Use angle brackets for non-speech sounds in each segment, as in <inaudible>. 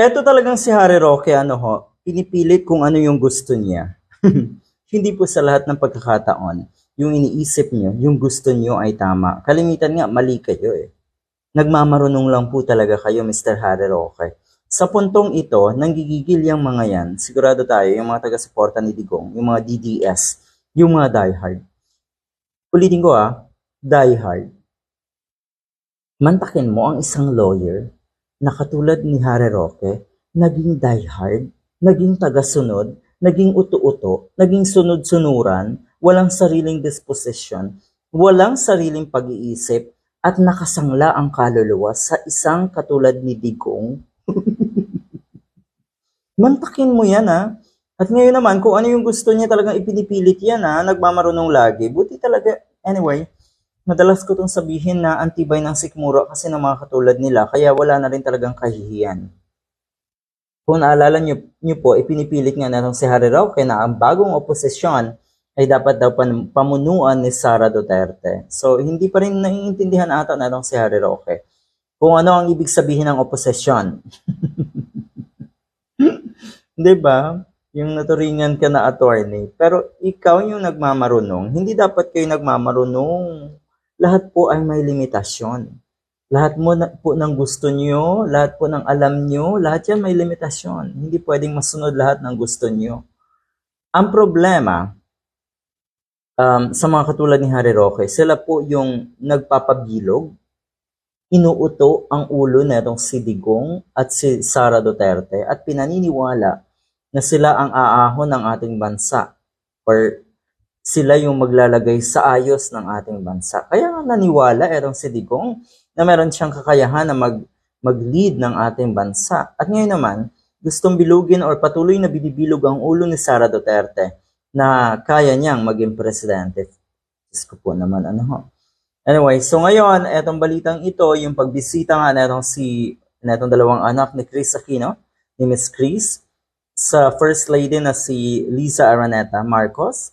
Eto talagang si Harry Roque, ano ho, pinipilit kung ano yung gusto niya. <laughs> Hindi po sa lahat ng pagkakataon, yung iniisip niyo, yung gusto niyo ay tama. Kalimitan nga, mali kayo eh. Nagmamarunong lang po talaga kayo, Mr. Harry Roque. Sa puntong ito, nanggigigil yung mga yan, sigurado tayo, yung mga taga-suporta ni Digong, yung mga DDS, yung mga diehard. Ulitin ko ah, diehard. Mantakin mo ang isang lawyer na katulad ni Harry Roque, naging diehard, naging tagasunod, naging uto-uto, naging sunod-sunuran, walang sariling disposition, walang sariling pag-iisip, at nakasangla ang kaluluwa sa isang katulad ni Digong. <laughs> Mantakin mo yan ha. At ngayon naman, kung ano yung gusto niya talagang ipinipilit yan ha, nagmamarunong lagi. Buti talaga, anyway, madalas ko itong sabihin na antibay ng sikmura kasi ng mga katulad nila, kaya wala na rin talagang kahihiyan. Kung naalala niyo, niyo po, ipinipilit nga natong si Harry Roque na ang bagong oposisyon ay dapat daw pamunuan ni Sara Duterte. So, hindi pa rin naiintindihan ata natong si Harry Roque kung ano ang ibig sabihin ng oposisyon. <laughs> 'Di ba? Yung naturingan ka na attorney. Pero ikaw yung nagmamarunong. Hindi dapat kayo nagmamarunong. Lahat po ay may limitasyon. Lahat mo na, po ng gusto nyo, lahat po ng alam nyo, lahat yan may limitasyon. Hindi pwedeng masunod lahat ng gusto nyo. Ang problema, um, sa mga katulad ni Harry Roque, sila po yung nagpapabilog, inuuto ang ulo netong si Digong at si Sara Duterte at pinaniniwala na sila ang aahon ng ating bansa or sila yung maglalagay sa ayos ng ating bansa. Kaya naniwala etong si Digong na meron siyang kakayahan na mag, mag-lead ng ating bansa. At ngayon naman, gustong bilugin or patuloy na binibilog ang ulo ni Sara Duterte na kaya niyang maging presidente. Diyos ko po naman, ano ho. Anyway, so ngayon, etong balitang ito, yung pagbisita nga netong si, netong dalawang anak ni Chris Aquino, ni Miss Chris, sa First Lady na si Lisa Araneta Marcos.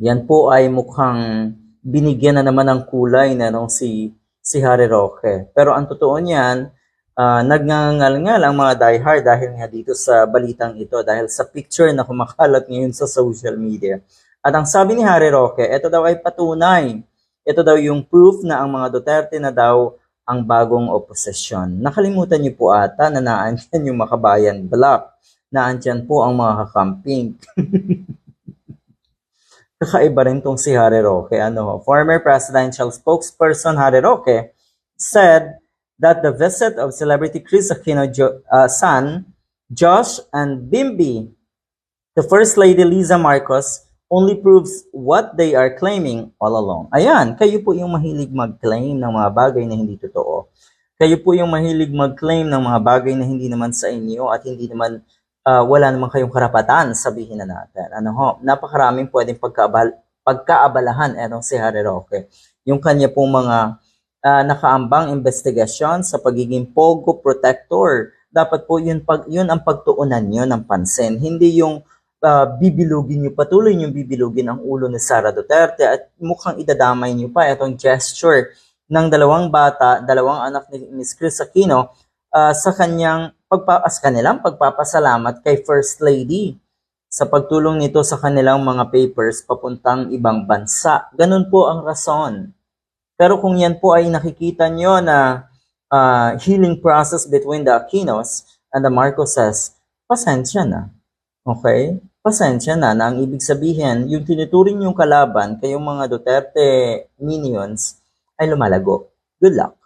Yan po ay mukhang binigyan na naman ng kulay netong si, si Harry Roque. Pero ang totoo niyan, uh, nagngangal-ngal ang mga diehard dahil nga dito sa balitang ito, dahil sa picture na kumakalat ngayon sa social media. At ang sabi ni Harry Roque, ito daw ay patunay ito daw yung proof na ang mga Duterte na daw ang bagong oposisyon. Nakalimutan niyo po ata na naandyan yung makabayan block. Naandyan po ang mga kakamping. <laughs> Kakaiba rin tong si Harry Roque. Ano, former presidential spokesperson Harry Roque said that the visit of celebrity Chris Aquino jo- uh, son, Josh and Bimby, to First Lady Liza Marcos only proves what they are claiming all along. Ayan, kayo po yung mahilig mag-claim ng mga bagay na hindi totoo. Kayo po yung mahilig mag-claim ng mga bagay na hindi naman sa inyo at hindi naman uh, wala naman kayong karapatan, sabihin na natin. Ano ho, napakaraming pwedeng pagkaabal, pagkaabalahan etong si Harry Roque. Yung kanya pong mga uh, nakaambang investigasyon sa pagiging Pogo Protector. Dapat po yun, pag, yun ang pagtuunan nyo ng pansin. Hindi yung uh, bibilugin nyo, patuloy nyo bibilugin ang ulo ni Sara Duterte at mukhang idadamay nyo pa itong gesture ng dalawang bata, dalawang anak ni Ms. Chris Aquino uh, sa kanyang pagpa sa kanilang pagpapasalamat kay First Lady sa pagtulong nito sa kanilang mga papers papuntang ibang bansa. Ganun po ang rason. Pero kung yan po ay nakikita nyo na uh, healing process between the Aquinos and the Marcoses, pasensya na. Okay? Pasensya na na ang ibig sabihin, yung tinuturing yung kalaban, kayong mga Duterte minions, ay lumalago. Good luck.